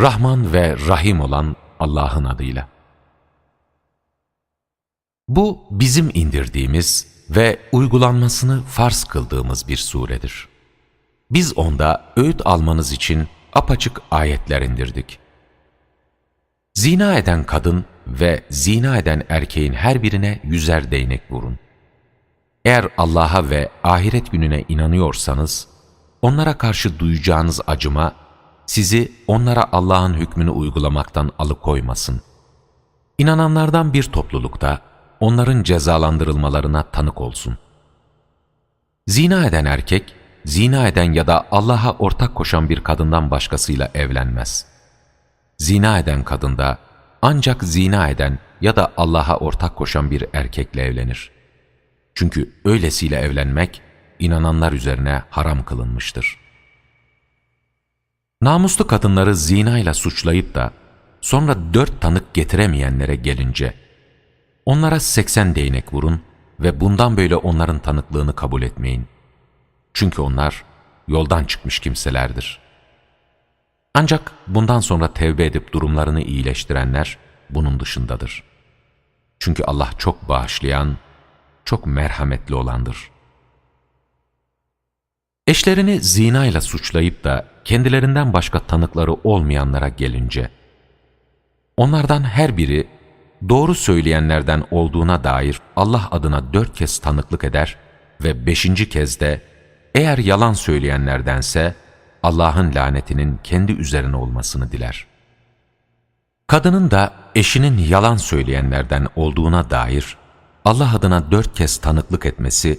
Rahman ve Rahim olan Allah'ın adıyla. Bu bizim indirdiğimiz ve uygulanmasını farz kıldığımız bir suredir. Biz onda öğüt almanız için apaçık ayetler indirdik. Zina eden kadın ve zina eden erkeğin her birine yüzer değnek vurun. Eğer Allah'a ve ahiret gününe inanıyorsanız, onlara karşı duyacağınız acıma, sizi onlara Allah'ın hükmünü uygulamaktan alıkoymasın. İnananlardan bir toplulukta, onların cezalandırılmalarına tanık olsun. Zina eden erkek, zina eden ya da Allah'a ortak koşan bir kadından başkasıyla evlenmez. Zina eden kadın da ancak zina eden ya da Allah'a ortak koşan bir erkekle evlenir. Çünkü öylesiyle evlenmek, inananlar üzerine haram kılınmıştır. Namuslu kadınları zinayla suçlayıp da sonra dört tanık getiremeyenlere gelince, onlara seksen değnek vurun ve bundan böyle onların tanıklığını kabul etmeyin. Çünkü onlar yoldan çıkmış kimselerdir. Ancak bundan sonra tevbe edip durumlarını iyileştirenler bunun dışındadır. Çünkü Allah çok bağışlayan, çok merhametli olandır. Eşlerini zinayla suçlayıp da kendilerinden başka tanıkları olmayanlara gelince, onlardan her biri doğru söyleyenlerden olduğuna dair Allah adına dört kez tanıklık eder ve beşinci kez de eğer yalan söyleyenlerdense Allah'ın lanetinin kendi üzerine olmasını diler. Kadının da eşinin yalan söyleyenlerden olduğuna dair Allah adına dört kez tanıklık etmesi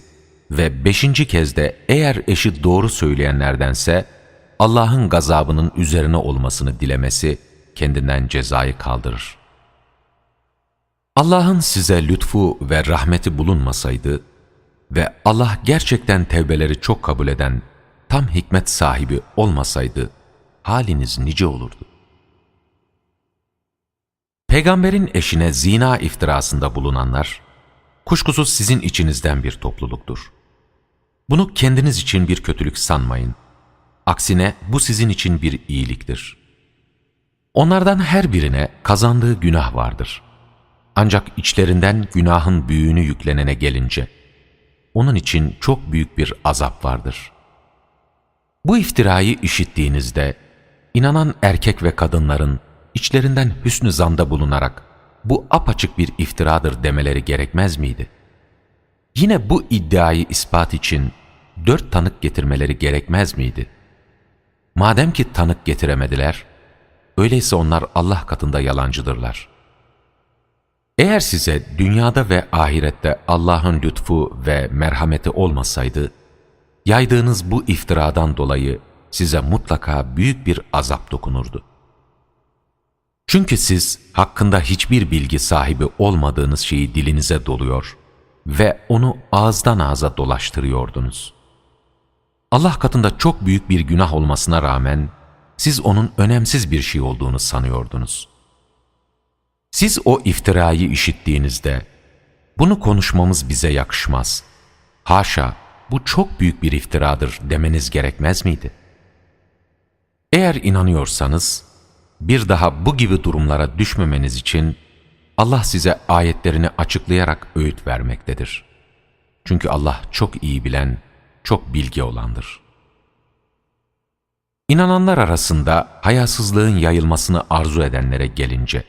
ve beşinci kez de eğer eşi doğru söyleyenlerdense Allah'ın gazabının üzerine olmasını dilemesi kendinden cezayı kaldırır. Allah'ın size lütfu ve rahmeti bulunmasaydı ve Allah gerçekten tevbeleri çok kabul eden tam hikmet sahibi olmasaydı haliniz nice olurdu. Peygamberin eşine zina iftirasında bulunanlar, kuşkusuz sizin içinizden bir topluluktur. Bunu kendiniz için bir kötülük sanmayın. Aksine bu sizin için bir iyiliktir. Onlardan her birine kazandığı günah vardır. Ancak içlerinden günahın büyüğünü yüklenene gelince, onun için çok büyük bir azap vardır. Bu iftirayı işittiğinizde, inanan erkek ve kadınların içlerinden hüsnü zanda bulunarak, bu apaçık bir iftiradır demeleri gerekmez miydi? Yine bu iddiayı ispat için dört tanık getirmeleri gerekmez miydi? Madem ki tanık getiremediler, öyleyse onlar Allah katında yalancıdırlar. Eğer size dünyada ve ahirette Allah'ın lütfu ve merhameti olmasaydı, yaydığınız bu iftiradan dolayı size mutlaka büyük bir azap dokunurdu. Çünkü siz hakkında hiçbir bilgi sahibi olmadığınız şeyi dilinize doluyor ve onu ağızdan ağza dolaştırıyordunuz. Allah katında çok büyük bir günah olmasına rağmen siz onun önemsiz bir şey olduğunu sanıyordunuz. Siz o iftirayı işittiğinizde bunu konuşmamız bize yakışmaz. Haşa bu çok büyük bir iftiradır demeniz gerekmez miydi? Eğer inanıyorsanız bir daha bu gibi durumlara düşmemeniz için Allah size ayetlerini açıklayarak öğüt vermektedir. Çünkü Allah çok iyi bilen, çok bilgi olandır. İnananlar arasında hayasızlığın yayılmasını arzu edenlere gelince,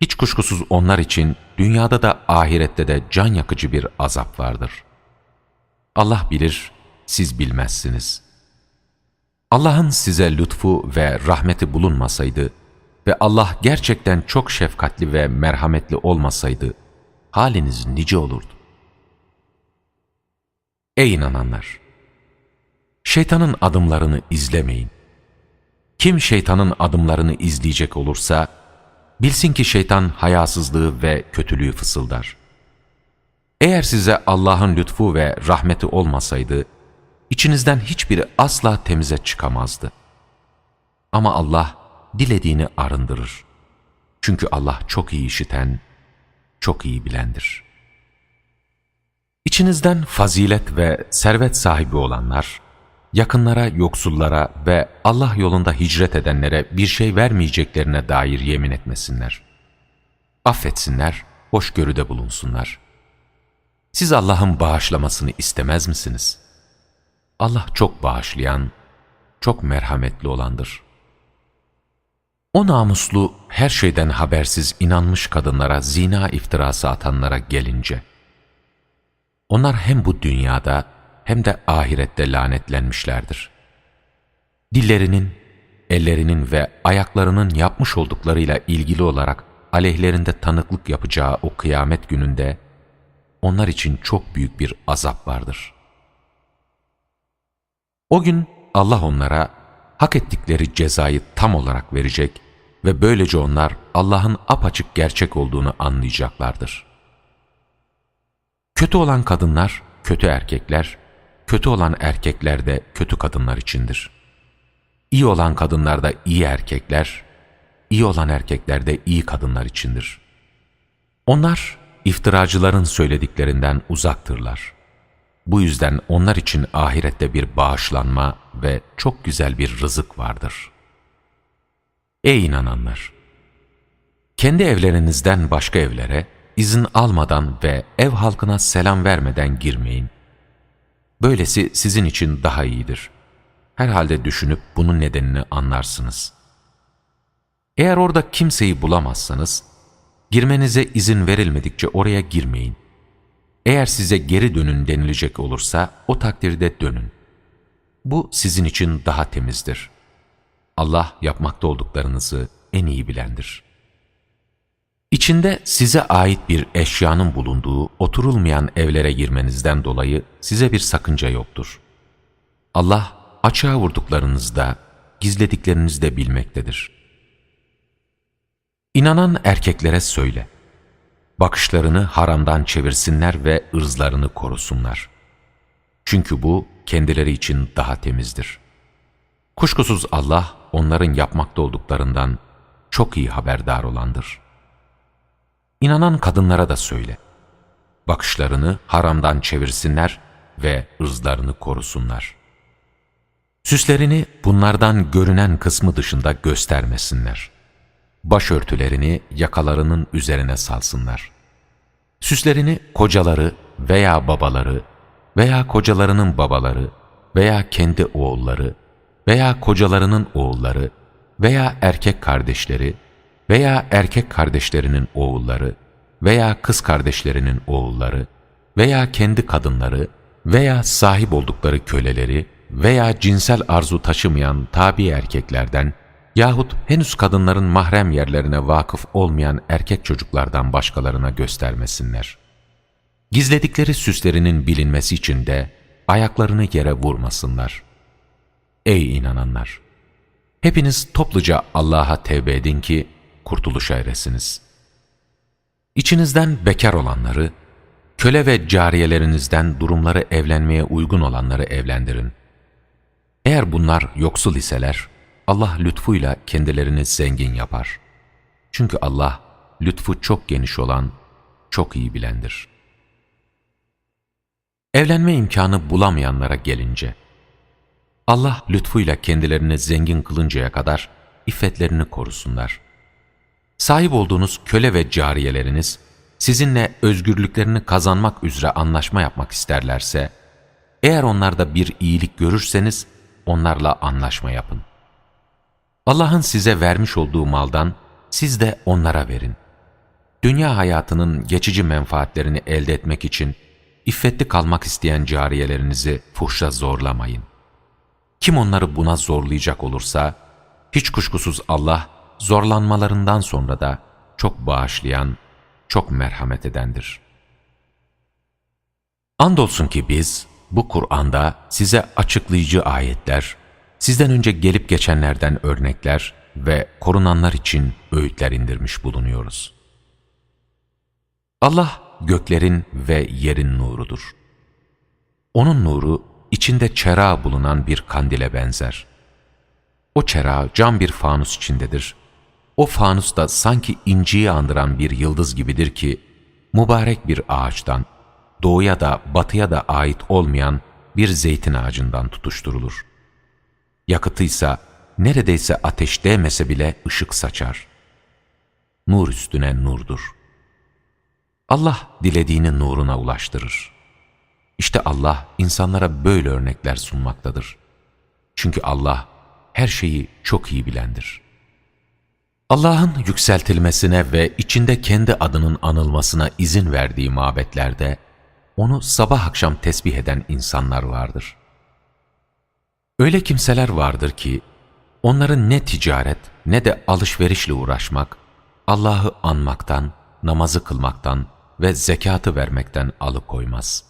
hiç kuşkusuz onlar için dünyada da ahirette de can yakıcı bir azap vardır. Allah bilir, siz bilmezsiniz. Allah'ın size lütfu ve rahmeti bulunmasaydı ve Allah gerçekten çok şefkatli ve merhametli olmasaydı, haliniz nice olurdu. Ey inananlar! Şeytanın adımlarını izlemeyin. Kim şeytanın adımlarını izleyecek olursa, bilsin ki şeytan hayasızlığı ve kötülüğü fısıldar. Eğer size Allah'ın lütfu ve rahmeti olmasaydı, içinizden hiçbiri asla temize çıkamazdı. Ama Allah dilediğini arındırır. Çünkü Allah çok iyi işiten, çok iyi bilendir. İçinizden fazilet ve servet sahibi olanlar, yakınlara, yoksullara ve Allah yolunda hicret edenlere bir şey vermeyeceklerine dair yemin etmesinler. Affetsinler, hoşgörüde bulunsunlar. Siz Allah'ın bağışlamasını istemez misiniz? Allah çok bağışlayan, çok merhametli olandır. O namuslu, her şeyden habersiz inanmış kadınlara zina iftirası atanlara gelince, onlar hem bu dünyada hem de ahirette lanetlenmişlerdir. Dillerinin, ellerinin ve ayaklarının yapmış olduklarıyla ilgili olarak aleyhlerinde tanıklık yapacağı o kıyamet gününde onlar için çok büyük bir azap vardır. O gün Allah onlara hak ettikleri cezayı tam olarak verecek ve böylece onlar Allah'ın apaçık gerçek olduğunu anlayacaklardır. Kötü olan kadınlar, kötü erkekler, kötü olan erkekler de kötü kadınlar içindir. İyi olan kadınlar da iyi erkekler, iyi olan erkekler de iyi kadınlar içindir. Onlar iftiracıların söylediklerinden uzaktırlar. Bu yüzden onlar için ahirette bir bağışlanma ve çok güzel bir rızık vardır. Ey inananlar! Kendi evlerinizden başka evlere izin almadan ve ev halkına selam vermeden girmeyin. Böylesi sizin için daha iyidir. Herhalde düşünüp bunun nedenini anlarsınız. Eğer orada kimseyi bulamazsanız, girmenize izin verilmedikçe oraya girmeyin. Eğer size geri dönün denilecek olursa o takdirde dönün. Bu sizin için daha temizdir. Allah yapmakta olduklarınızı en iyi bilendir. İçinde size ait bir eşyanın bulunduğu oturulmayan evlere girmenizden dolayı size bir sakınca yoktur. Allah açığa vurduklarınızda, gizlediklerinizde bilmektedir. İnanan erkeklere söyle, bakışlarını haramdan çevirsinler ve ırzlarını korusunlar. Çünkü bu kendileri için daha temizdir. Kuşkusuz Allah onların yapmakta olduklarından çok iyi haberdar olandır. İnanan kadınlara da söyle, bakışlarını haramdan çevirsinler ve ırzlarını korusunlar. Süslerini bunlardan görünen kısmı dışında göstermesinler. Başörtülerini yakalarının üzerine salsınlar. Süslerini kocaları veya babaları veya kocalarının babaları veya kendi oğulları veya kocalarının oğulları veya erkek kardeşleri veya erkek kardeşlerinin oğulları veya kız kardeşlerinin oğulları veya kendi kadınları veya sahip oldukları köleleri veya cinsel arzu taşımayan tabi erkeklerden yahut henüz kadınların mahrem yerlerine vakıf olmayan erkek çocuklardan başkalarına göstermesinler. Gizledikleri süslerinin bilinmesi için de ayaklarını yere vurmasınlar. Ey inananlar! Hepiniz topluca Allah'a tevbe edin ki kurtuluşa eresiniz. İçinizden bekar olanları, köle ve cariyelerinizden durumları evlenmeye uygun olanları evlendirin. Eğer bunlar yoksul iseler, Allah lütfuyla kendilerini zengin yapar. Çünkü Allah lütfu çok geniş olan, çok iyi bilendir. Evlenme imkanı bulamayanlara gelince, Allah lütfuyla kendilerini zengin kılıncaya kadar iffetlerini korusunlar. Sahip olduğunuz köle ve cariyeleriniz, sizinle özgürlüklerini kazanmak üzere anlaşma yapmak isterlerse, eğer onlarda bir iyilik görürseniz, onlarla anlaşma yapın. Allah'ın size vermiş olduğu maldan siz de onlara verin. Dünya hayatının geçici menfaatlerini elde etmek için iffetli kalmak isteyen cariyelerinizi fuhşa zorlamayın. Kim onları buna zorlayacak olursa, hiç kuşkusuz Allah zorlanmalarından sonra da çok bağışlayan, çok merhamet edendir. Andolsun ki biz bu Kur'an'da size açıklayıcı ayetler, sizden önce gelip geçenlerden örnekler ve korunanlar için öğütler indirmiş bulunuyoruz. Allah göklerin ve yerin nurudur. Onun nuru içinde çera bulunan bir kandile benzer. O çera cam bir fanus içindedir. O fanus da sanki inciyi andıran bir yıldız gibidir ki, mübarek bir ağaçtan, doğuya da batıya da ait olmayan bir zeytin ağacından tutuşturulur. Yakıtıysa neredeyse ateş değmese bile ışık saçar. Nur üstüne nurdur. Allah dilediğini nuruna ulaştırır. İşte Allah insanlara böyle örnekler sunmaktadır. Çünkü Allah her şeyi çok iyi bilendir. Allah'ın yükseltilmesine ve içinde kendi adının anılmasına izin verdiği mabetlerde, onu sabah akşam tesbih eden insanlar vardır. Öyle kimseler vardır ki, onların ne ticaret ne de alışverişle uğraşmak, Allah'ı anmaktan, namazı kılmaktan ve zekatı vermekten alıkoymaz.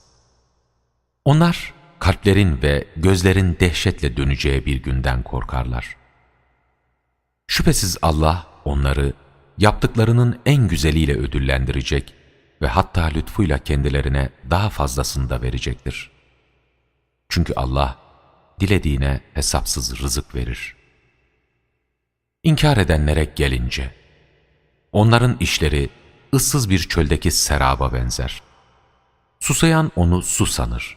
Onlar, kalplerin ve gözlerin dehşetle döneceği bir günden korkarlar. Şüphesiz Allah onları yaptıklarının en güzeliyle ödüllendirecek ve hatta lütfuyla kendilerine daha fazlasını da verecektir. Çünkü Allah dilediğine hesapsız rızık verir. İnkar edenlere gelince, onların işleri ıssız bir çöldeki seraba benzer. Susayan onu su sanır.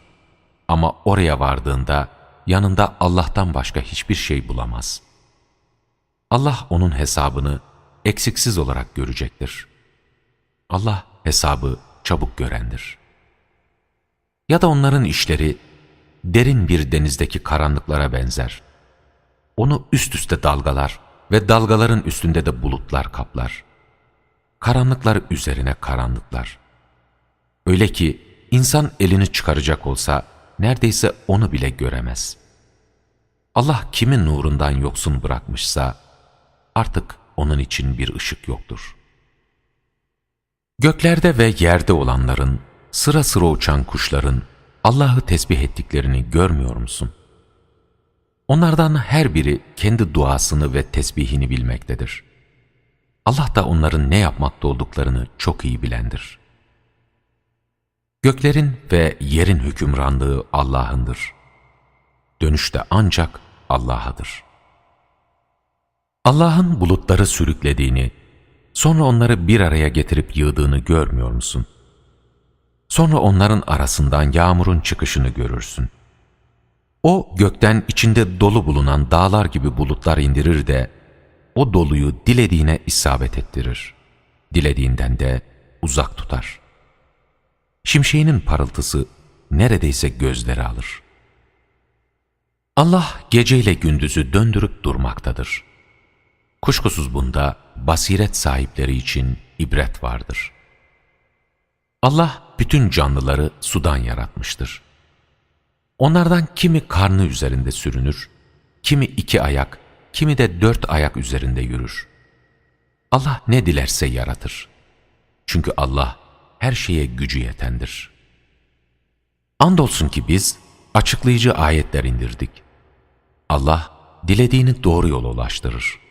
Ama oraya vardığında yanında Allah'tan başka hiçbir şey bulamaz. Allah onun hesabını eksiksiz olarak görecektir. Allah hesabı çabuk görendir. Ya da onların işleri derin bir denizdeki karanlıklara benzer. Onu üst üste dalgalar ve dalgaların üstünde de bulutlar kaplar. Karanlıklar üzerine karanlıklar. Öyle ki insan elini çıkaracak olsa neredeyse onu bile göremez. Allah kimin nurundan yoksun bırakmışsa artık onun için bir ışık yoktur. Göklerde ve yerde olanların, sıra sıra uçan kuşların Allah'ı tesbih ettiklerini görmüyor musun? Onlardan her biri kendi duasını ve tesbihini bilmektedir. Allah da onların ne yapmakta olduklarını çok iyi bilendir. Göklerin ve yerin hükümranlığı Allah'ındır. Dönüşte ancak Allah'adır. Allah'ın bulutları sürüklediğini, sonra onları bir araya getirip yığdığını görmüyor musun? Sonra onların arasından yağmurun çıkışını görürsün. O gökten içinde dolu bulunan dağlar gibi bulutlar indirir de, o doluyu dilediğine isabet ettirir. Dilediğinden de uzak tutar. Şimşeğinin parıltısı neredeyse gözleri alır. Allah geceyle gündüzü döndürüp durmaktadır. Kuşkusuz bunda basiret sahipleri için ibret vardır. Allah bütün canlıları sudan yaratmıştır. Onlardan kimi karnı üzerinde sürünür, kimi iki ayak, kimi de dört ayak üzerinde yürür. Allah ne dilerse yaratır. Çünkü Allah her şeye gücü yetendir. Andolsun ki biz açıklayıcı ayetler indirdik. Allah dilediğini doğru yola ulaştırır.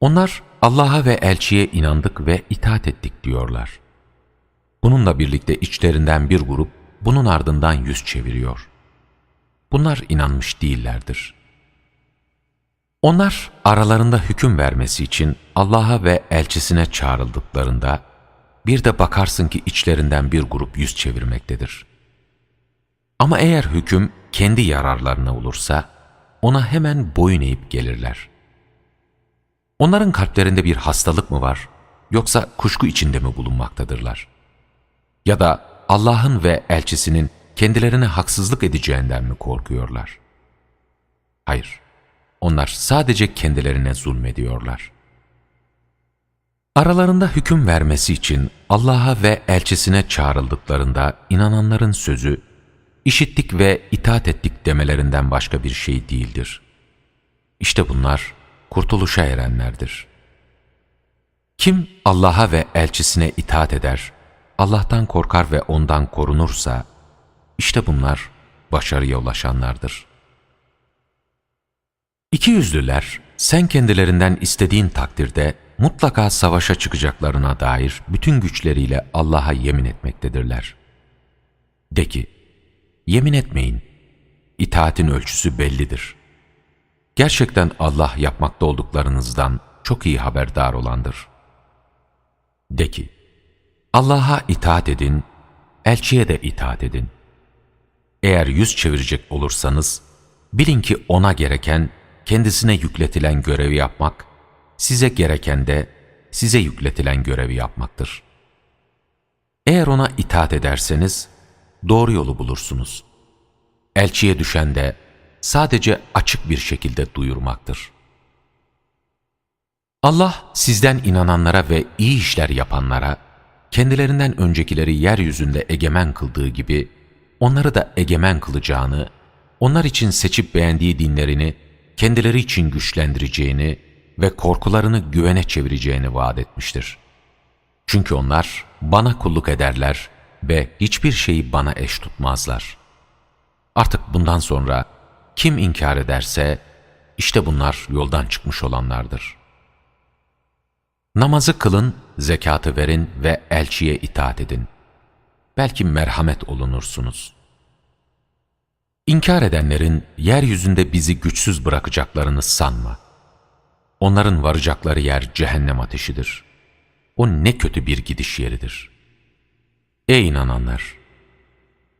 Onlar Allah'a ve elçiye inandık ve itaat ettik diyorlar. Bununla birlikte içlerinden bir grup bunun ardından yüz çeviriyor. Bunlar inanmış değillerdir. Onlar aralarında hüküm vermesi için Allah'a ve elçisine çağrıldıklarında bir de bakarsın ki içlerinden bir grup yüz çevirmektedir. Ama eğer hüküm kendi yararlarına olursa ona hemen boyun eğip gelirler. Onların kalplerinde bir hastalık mı var yoksa kuşku içinde mi bulunmaktadırlar? Ya da Allah'ın ve elçisinin kendilerine haksızlık edeceğinden mi korkuyorlar? Hayır, onlar sadece kendilerine zulmediyorlar. Aralarında hüküm vermesi için Allah'a ve elçisine çağrıldıklarında inananların sözü, işittik ve itaat ettik demelerinden başka bir şey değildir. İşte bunlar kurtuluşa erenlerdir. Kim Allah'a ve elçisine itaat eder, Allah'tan korkar ve ondan korunursa, işte bunlar başarıya ulaşanlardır. İki yüzlüler, sen kendilerinden istediğin takdirde mutlaka savaşa çıkacaklarına dair bütün güçleriyle Allah'a yemin etmektedirler. De ki, yemin etmeyin, itaatin ölçüsü bellidir. Gerçekten Allah yapmakta olduklarınızdan çok iyi haberdar olandır. De ki, Allah'a itaat edin, elçiye de itaat edin. Eğer yüz çevirecek olursanız, bilin ki ona gereken, kendisine yükletilen görevi yapmak, size gereken de size yükletilen görevi yapmaktır. Eğer ona itaat ederseniz, doğru yolu bulursunuz. Elçiye düşen de sadece açık bir şekilde duyurmaktır. Allah sizden inananlara ve iyi işler yapanlara, kendilerinden öncekileri yeryüzünde egemen kıldığı gibi, onları da egemen kılacağını, onlar için seçip beğendiği dinlerini kendileri için güçlendireceğini ve korkularını güvene çevireceğini vaat etmiştir. Çünkü onlar bana kulluk ederler ve hiçbir şeyi bana eş tutmazlar. Artık bundan sonra kim inkar ederse, işte bunlar yoldan çıkmış olanlardır. Namazı kılın, zekatı verin ve elçiye itaat edin. Belki merhamet olunursunuz. İnkar edenlerin yeryüzünde bizi güçsüz bırakacaklarını sanma. Onların varacakları yer cehennem ateşidir. O ne kötü bir gidiş yeridir. Ey inananlar!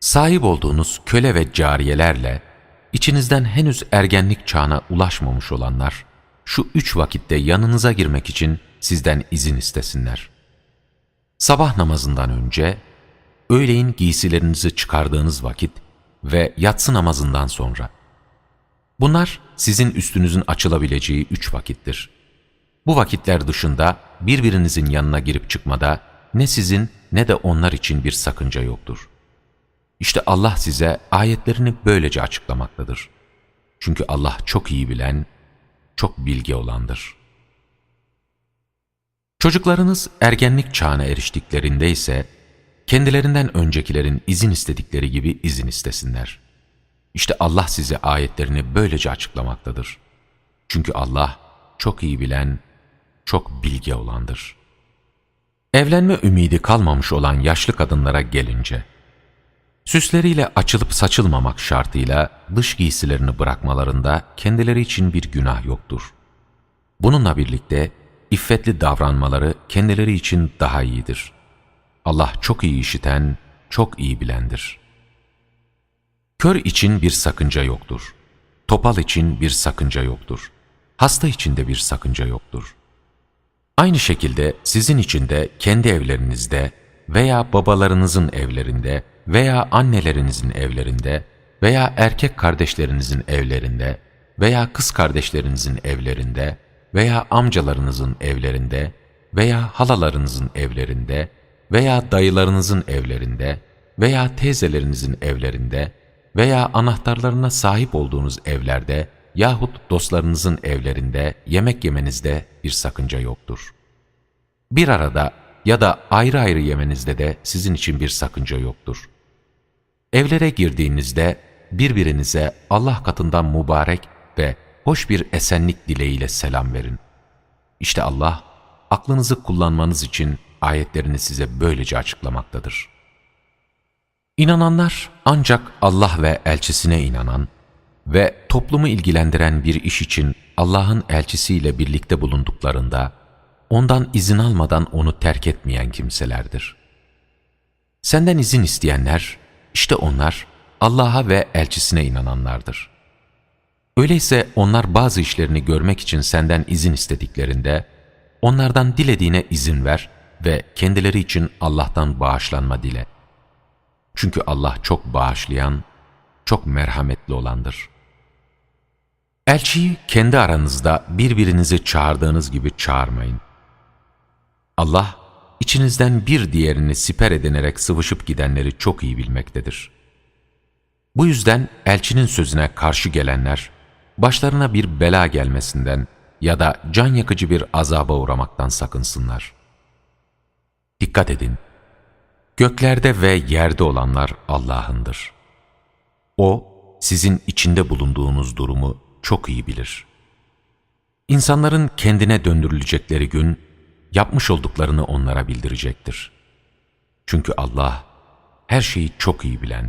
Sahip olduğunuz köle ve cariyelerle, içinizden henüz ergenlik çağına ulaşmamış olanlar, şu üç vakitte yanınıza girmek için sizden izin istesinler. Sabah namazından önce, öğleyin giysilerinizi çıkardığınız vakit ve yatsı namazından sonra. Bunlar sizin üstünüzün açılabileceği üç vakittir. Bu vakitler dışında birbirinizin yanına girip çıkmada ne sizin ne de onlar için bir sakınca yoktur. İşte Allah size ayetlerini böylece açıklamaktadır. Çünkü Allah çok iyi bilen, çok bilge olandır. Çocuklarınız ergenlik çağına eriştiklerinde ise kendilerinden öncekilerin izin istedikleri gibi izin istesinler. İşte Allah size ayetlerini böylece açıklamaktadır. Çünkü Allah çok iyi bilen, çok bilge olandır. Evlenme ümidi kalmamış olan yaşlı kadınlara gelince, süsleriyle açılıp saçılmamak şartıyla dış giysilerini bırakmalarında kendileri için bir günah yoktur. Bununla birlikte iffetli davranmaları kendileri için daha iyidir. Allah çok iyi işiten, çok iyi bilendir. Kör için bir sakınca yoktur. Topal için bir sakınca yoktur. Hasta için de bir sakınca yoktur. Aynı şekilde sizin için de kendi evlerinizde veya babalarınızın evlerinde veya annelerinizin evlerinde veya erkek kardeşlerinizin evlerinde veya kız kardeşlerinizin evlerinde veya amcalarınızın evlerinde veya halalarınızın evlerinde veya dayılarınızın evlerinde veya teyzelerinizin evlerinde veya anahtarlarına sahip olduğunuz evlerde yahut dostlarınızın evlerinde yemek yemenizde bir sakınca yoktur. Bir arada ya da ayrı ayrı yemenizde de sizin için bir sakınca yoktur. Evlere girdiğinizde birbirinize Allah katından mübarek ve hoş bir esenlik dileğiyle selam verin. İşte Allah, aklınızı kullanmanız için ayetlerini size böylece açıklamaktadır. İnananlar ancak Allah ve elçisine inanan ve toplumu ilgilendiren bir iş için Allah'ın elçisiyle birlikte bulunduklarında, ondan izin almadan onu terk etmeyen kimselerdir. Senden izin isteyenler, işte onlar Allah'a ve elçisine inananlardır. Öyleyse onlar bazı işlerini görmek için senden izin istediklerinde, onlardan dilediğine izin ver ve kendileri için Allah'tan bağışlanma dile. Çünkü Allah çok bağışlayan, çok merhametli olandır. Elçiyi kendi aranızda birbirinizi çağırdığınız gibi çağırmayın. Allah, içinizden bir diğerini siper edinerek sıvışıp gidenleri çok iyi bilmektedir. Bu yüzden elçinin sözüne karşı gelenler, başlarına bir bela gelmesinden ya da can yakıcı bir azaba uğramaktan sakınsınlar. Dikkat edin! Göklerde ve yerde olanlar Allah'ındır. O, sizin içinde bulunduğunuz durumu çok iyi bilir. İnsanların kendine döndürülecekleri gün, yapmış olduklarını onlara bildirecektir. Çünkü Allah, her şeyi çok iyi bilen,